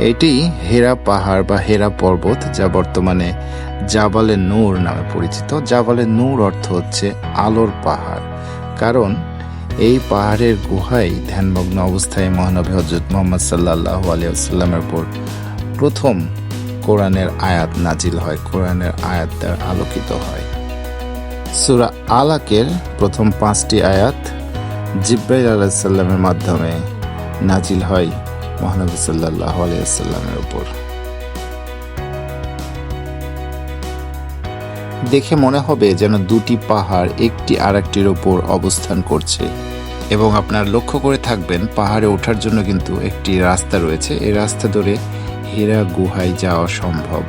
এটি হেরা পাহাড় বা হেরা পর্বত, যা বর্তমানে জাবালে নূর নামে পরিচিত। জাবালে নূর অর্থ হচ্ছে আলোর পাহাড়। কারণ এই পাহাড়ের গুহায় ধ্যানমগ্ন অবস্থায় মহানবী হজরত মোহাম্মদ সাল্লাহ আলিয়াল্লামের উপর প্রথম কোরআনের আয়াত নাজিল হয়। কোরআনের আয়াত দ্বারা আলোকিত হয়। সুরা আলাকের প্রথম পাঁচটি আয়াত জিব্রাইল আলাহিসাল্লামের মাধ্যমে নাজিল হয়। মহানবী সাল্লাহ আলিয়াল্লামের উপর। দেখে মনে হবে যেন দুটি পাহাড় একটি আর একটির ওপর অবস্থান করছে এবং আপনার লক্ষ্য করে থাকবেন পাহাড়ে ওঠার জন্য কিন্তু একটি রাস্তা রয়েছে। এই রাস্তা ধরে হীরা গুহায় যাওয়া সম্ভব।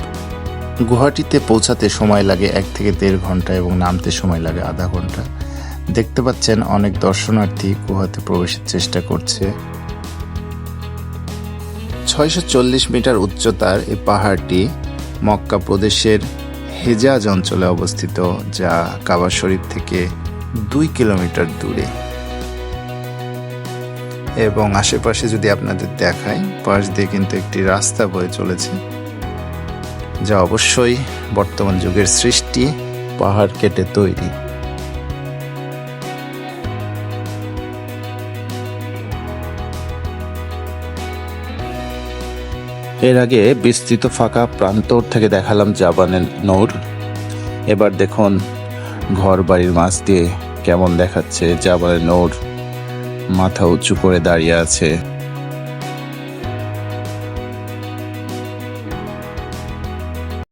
গুহাটিতে পৌঁছাতে সময় লাগে এক থেকে দেড় ঘণ্টা এবং নামতে সময় লাগে আধা ঘণ্টা। দেখতে পাচ্ছেন অনেক দর্শনার্থী গুহাতে প্রবেশের চেষ্টা করছে। ছয়শো চল্লিশ মিটার উচ্চতার এই পাহাড়টি মক্কা প্রদেশের হেজাজ অঞ্চলে অবস্থিত, যা কাবা শরীফ থেকে দুই কিলোমিটার দূরে। এবং আশেপাশে যদি আপনাদের দেখাই, পাশ দিয়ে কিন্তু একটি রাস্তা বয়ে চলেছে, যা অবশ্যই বর্তমান যুগের সৃষ্টি, পাহাড় কেটে তৈরি। এর আগে বিস্তৃত ফাঁকা প্রান্তর থেকে দেখালাম জাবানের নৌর। এবার দেখুন ঘর বাড়ির মাছ দিয়ে কেমন দেখাচ্ছে জাবানের নৌর। মাথা উঁচু করে দাঁড়িয়ে আছে।